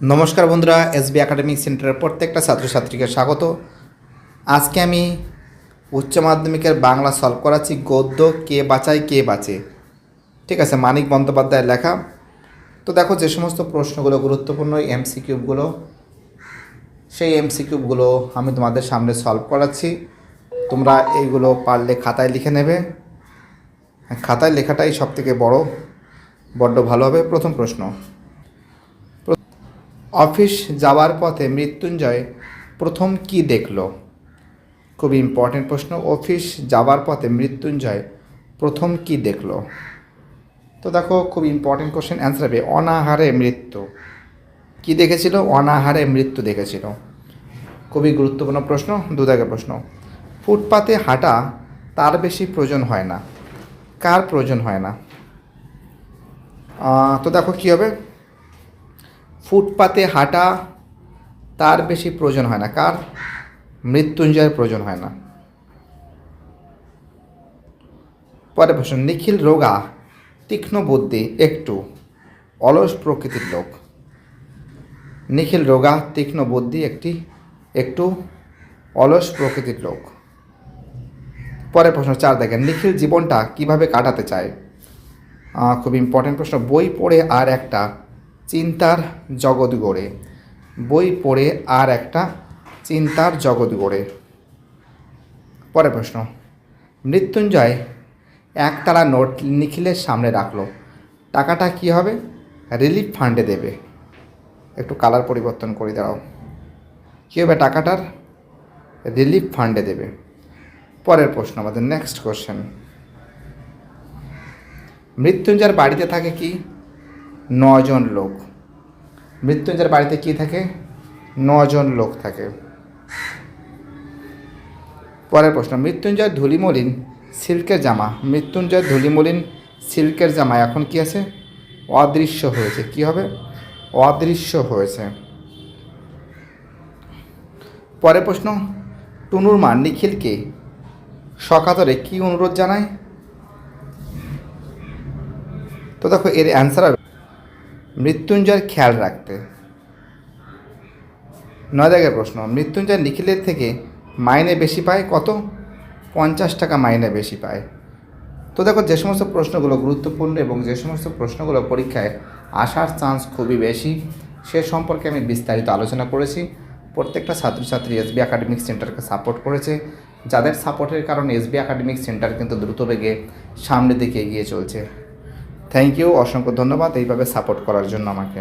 নমস্কার বন্ধুরা SB academic সেন্টারের প্রত্যেকটা ছাত্রছাত্রীকে স্বাগত। আজকে আমি উচ্চ মাধ্যমিকের বাংলা সলভ করাচ্ছি, গদ্য কে বাঁচায় কে বাঁচে। ঠিক আছে, মানিক বন্দ্যোপাধ্যায়ের লেখা। তো দেখো, যে সমস্ত প্রশ্নগুলো, গুরুত্বপূর্ণ এমসিকিউবগুলো সেই এমসিকিউবগুলো আমি তোমাদের সামনে সলভ করাচ্ছি। তোমরা এইগুলো পারলে খাতায় লিখে নেবে। খাতায় লেখাটাই সবথেকে বড়, বড্ড ভালো হবে। প্রথম প্রশ্ন অফিস যাওয়ার পথে মৃত্যুঞ্জয় প্রথম কি দেখল? খুব ইম্পর্টেন্ট প্রশ্ন। অফিস যাওয়ার পথে মৃত্যুঞ্জয় প্রথম কি দেখল? তো দেখো, খুব ইম্পর্টেন্ট কোশ্চেন অ্যান্সার হবে। অনাহারে মৃত্যু। কি দেখেছিল? অনাহারে মৃত্যু দেখেছিল। খুবই গুরুত্বপূর্ণ প্রশ্ন দুদাগের প্রশ্ন। ফুটপাতে হাঁটা তার বেশি প্রয়োজন হয় না। কার প্রয়োজন হয় না? তো দেখো কী হবে? ফুটপাতে হাঁটা তার বেশি প্রয়োজন হয় না, কার? মৃত্যুঞ্জয়ের প্রয়োজন হয় না। পরে প্রশ্ন, নিখিল রোগা, তীক্ষ্ণ বুদ্ধি, একটু অলস প্রকৃতির লোক। নিখিল রোগা, তীক্ষ্ণ বুদ্ধি, একটি, একটু অলস প্রকৃতির লোক। পরে প্রশ্ন, চার দেখেন, নিখিল জীবনটা কীভাবে কাটাতে চায়? খুব ইম্পর্টেন্ট প্রশ্ন, বই পড়ে আর একটা চিন্তার জগৎ গড়ে। বই পড়ে আর একটা চিন্তার জগৎ গড়ে। পরের প্রশ্ন, মৃত্যুঞ্জয় একতারা নোট নিখিলের সামনে রাখল। টাকাটা কি হবে? রিলিফ ফান্ডে দেবে। একটু কালার পরিবর্তন করে দাও। কী হবে টাকাটার? রিলিফ ফান্ডে দেবে। পরের প্রশ্ন, আমাদের নেক্সট কোশ্চেন মৃত্যুঞ্জয়ের বাড়িতে থাকে কি? নজন লোক। মৃত্যুঞ্জয়ের বাড়িতে কি থাকে? নজন লোক থাকে। পরের প্রশ্ন, মৃত্যুঞ্জয় ধুলিমলিন সিল্কের জামা। মৃত্যুঞ্জয় ধুলিমলিন সিল্কের জামা এখন কি আছে? অদৃশ্য হয়েছে। কি হবে? অদৃশ্য হয়েছে। পরের প্রশ্ন, টুনুর মা নিখিলকে সকাতরে কি অনুরোধ জানায়? তো দেখো, এর অ্যান্সার হবে মৃত্যুঞ্জয়ের খেয়াল রাখতে। নয় জায়গায় প্রশ্ন, মৃত্যুঞ্জয় নিখিলের থেকে মাইনে বেশি পায় কত? পঞ্চাশ টাকা মাইনে বেশি পায়। তো দেখো, যে সমস্ত প্রশ্নগুলো গুরুত্বপূর্ণ এবং যে সমস্ত প্রশ্নগুলো পরীক্ষায় আসার চান্স খুবই বেশি, সে সম্পর্কে আমি বিস্তারিত আলোচনা করেছি। প্রত্যেকটা ছাত্রছাত্রী এসবি একাডেমিক সেন্টারকে সাপোর্ট করেছে। যাদের সাপোর্টের কারণে এসবি একাডেমিক সেন্টার কিন্তু দ্রুত বেগে সামনের দিকে এগিয়ে চলছে। থ্যাংক ইউ অসংখ্য ধন্যবাদ এইভাবে সাপোর্ট করার জন্য আমাকে।